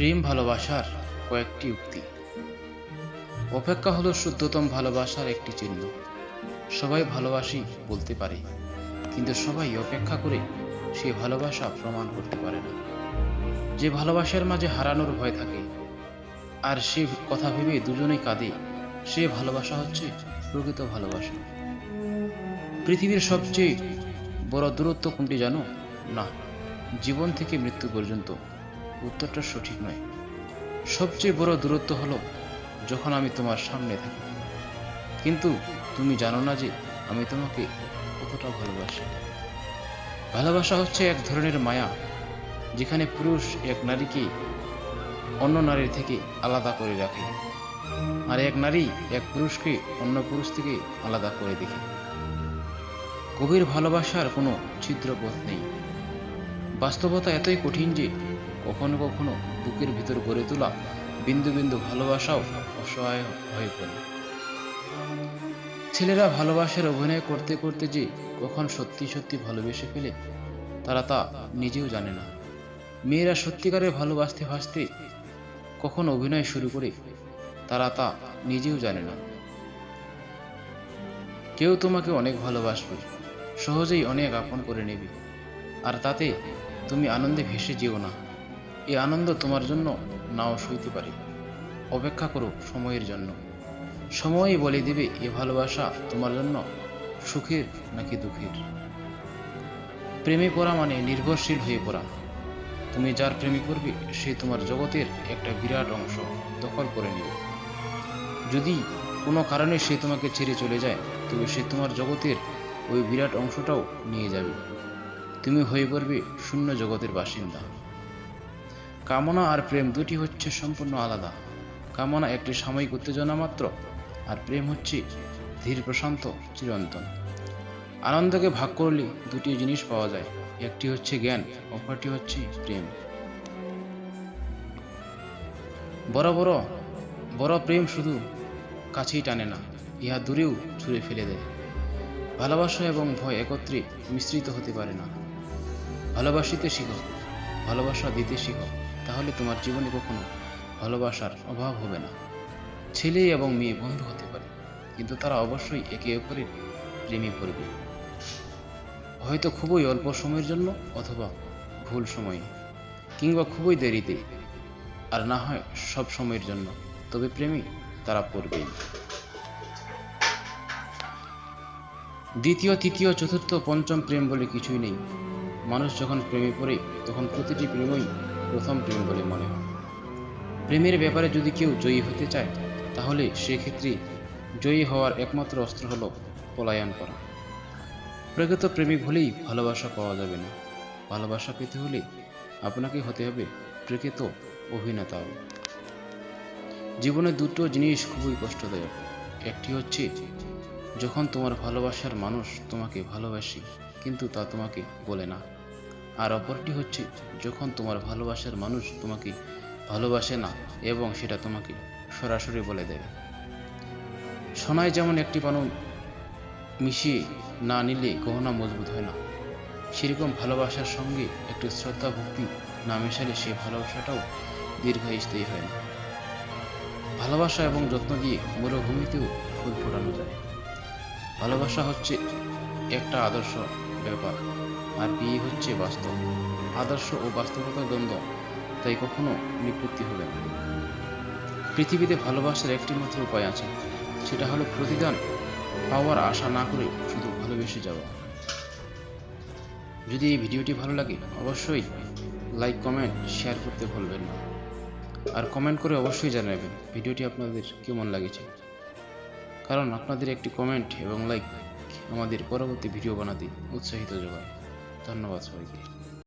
প্রেম ভালোবাসার কয়েকটি উক্তি। অপেক্ষা হলো শুদ্ধতম ভালোবাসার একটি চিহ্ন। সবাই ভালোবাসি বলতে পারে, কিন্তু সবাই অপেক্ষা করে সে ভালোবাসা প্রমাণ করতে পারে না। যে ভালোবাসার মাঝে হারানোর ভয় থাকে, আর সে কথা ভেবে দুজনেই কাঁদে, সে ভালোবাসা হচ্ছে প্রকৃত ভালোবাসা। পৃথিবীর সবচেয়ে বড় দূরত্ব কোনটি জানো? না, জীবন থেকে মৃত্যু পর্যন্ত। উত্তরটা সঠিক নয়। সবচেয়ে বড় দূরত্ব হলো যখন আমি তোমার সামনে থাকি। কিন্তু তুমি জানো না যে আমি তোমাকে কতটা ভালোবাসি। ভালোবাসা হচ্ছে এক ধরনের মায়া, যেখানে পুরুষ এক নারীকে অন্য নারীর থেকে আলাদা করে রাখে, আর এক নারী এক পুরুষকে অন্য পুরুষ থেকে আলাদা করে দেখে। গভীর ভালোবাসার কোনো ছিদ্রপথ নেই। বাস্তবতা এতই কঠিন যে কখনো কখনো বুকের ভিতর গড়ে তোলা বিন্দু বিন্দু ভালোবাসাও অসহায় হয়ে পড়ে। ছেলেরা ভালোবাসার অভিনয় করতে করতে যে কখন সত্যি সত্যি ভালোবেসে ফেলে, তারা তা নিজেও জানে না। মেয়েরা সত্যিকারের ভালোবাসতে ভাসতে কখন অভিনয় শুরু করে, তারা তা নিজেও জানে না। কেউ তোমাকে অনেক ভালোবাসবে, সহজেই অনেক আপন করে নেবে, আর তাতে তুমি আনন্দে ভেসে যেও না। এই আনন্দ তোমার জন্য নাও সইতে পারে। অপেক্ষা করো সময়ের জন্য। সময়ই বলে দিবে এ ভালোবাসা তোমার জন্য সুখের নাকি দুঃখের। প্রেমে পড়া মানে নির্ভরশীল হয়ে পড়া। তুমি যার প্রেমে করবে সে তোমার জগতের একটা বিরাট অংশ দখল করে নেবে। যদি কোনো কারণে সে তোমাকে ছেড়ে চলে যায়, তবে সে তোমার জগতের ওই বিরাট অংশটাও নিয়ে যাবে। তুমি হয়ে পড়বে শূন্য জগতের বাসিন্দা। কামনা আর প্রেম দুটি হচ্ছে সম্পূর্ণ আলাদা। কামনা একটি সাময়িক উত্তেজনা মাত্র, আর প্রেম হচ্ছে ধীর, প্রশান্ত, চিরন্তন। আনন্দকে ভাগ করলে দুটি জিনিস পাওয়া যায়, একটি হচ্ছে জ্ঞান, অপরটি হচ্ছে প্রেম। বড় বড় বড় প্রেম শুধু কাছেই টানে না, ইহা দূরেও ছুঁড়ে ফেলে দেয়। ভালোবাসা এবং ভয় একত্রে মিশ্রিত হতে পারে না। ভালোবাসিতে শিখো, ভালোবাসা দিতে শিখো। তাহলে তোমার জীবনে কখনো ভালোবাসার অভাব হবে না। ছেলে এবং মেয়ে বন্ধু হতে পারে, কিন্তু তারা অবশ্যই একে অপরের প্রেমে পড়বে। হয়তো খুবই অল্প সময়ের জন্য অথবা ভুল সময়ে কিংবা খুবই দেরিতে, আর না হয় সব সময়ের জন্য, তবে প্রেমে তারা পড়বেই। দ্বিতীয়, তৃতীয়, চতুর্থ, পঞ্চম প্রেম বলে কিছুই নেই। মানুষ যখন প্রেমে পড়ে, তখন প্রতিটি প্রেমই প্রথম প্রেম বলে মনে হয়। প্রেমের ব্যাপারে যদি কেউ জয়ী হতে চায়, তাহলে সেক্ষেত্রে জয়ী হওয়ার একমাত্র অস্ত্র হলো পলায়ন করা। প্রকৃত প্রেমিক হলেই ভালোবাসা পাওয়া যাবে না। ভালোবাসা পেতে হলে আপনাকে হতে হবে প্রকৃত অভিনেতাও জীবনে দুটো জিনিস খুবই কষ্টদায়ক। একটি হচ্ছে, যখন তোমার ভালোবাসার মানুষ তোমাকে ভালোবাসে, কিন্তু তা তোমাকে বলে না। আর অপরটি হচ্ছে, যখন তোমার ভালোবাসার মানুষ তোমাকে ভালোবাসে না এবং সেটা তোমাকে সরাসরি বলে দেবে। সোনায় যেমন একটি পানু মিশিয়ে না নিলে গহনা মজবুত হয় না, সেরকম ভালোবাসার সঙ্গে একটি শ্রদ্ধা ভক্তি না মেশালে সে ভালোবাসাটাও দীর্ঘস্থায়ী হয় না। ভালোবাসা এবং যত্ন দিয়ে মরুভূমিতেও ফুল ফোটানো যায়। ভালোবাসা হচ্ছে একটা আদর্শ ব্যাপার। আর বিয়ে হচ্ছে বাস্তব। আদর্শ ও বাস্তবতার দ্বন্দ্ব, তাই কখনো নিষ্পত্তি হবে না। পৃথিবীতে ভালোবাসার একটি মাত্র উপায় আছে, সেটা হলো প্রতিদান পাওয়ার আশা না করে শুধু ভালোবেসে যাওয়া। যদি এই ভিডিওটি ভালো লাগে, অবশ্যই লাইক, কমেন্ট, শেয়ার করতে ভুলবেন না। আর কমেন্ট করে অবশ্যই জানাবেন ভিডিওটি আপনাদের কেমন লাগেছে। কারণ আপনাদের একটি কমেন্ট এবং লাইক আমাদের পরবর্তী ভিডিও বানাতে উৎসাহিত যোগায় ধন্যবাদ সবাইকে।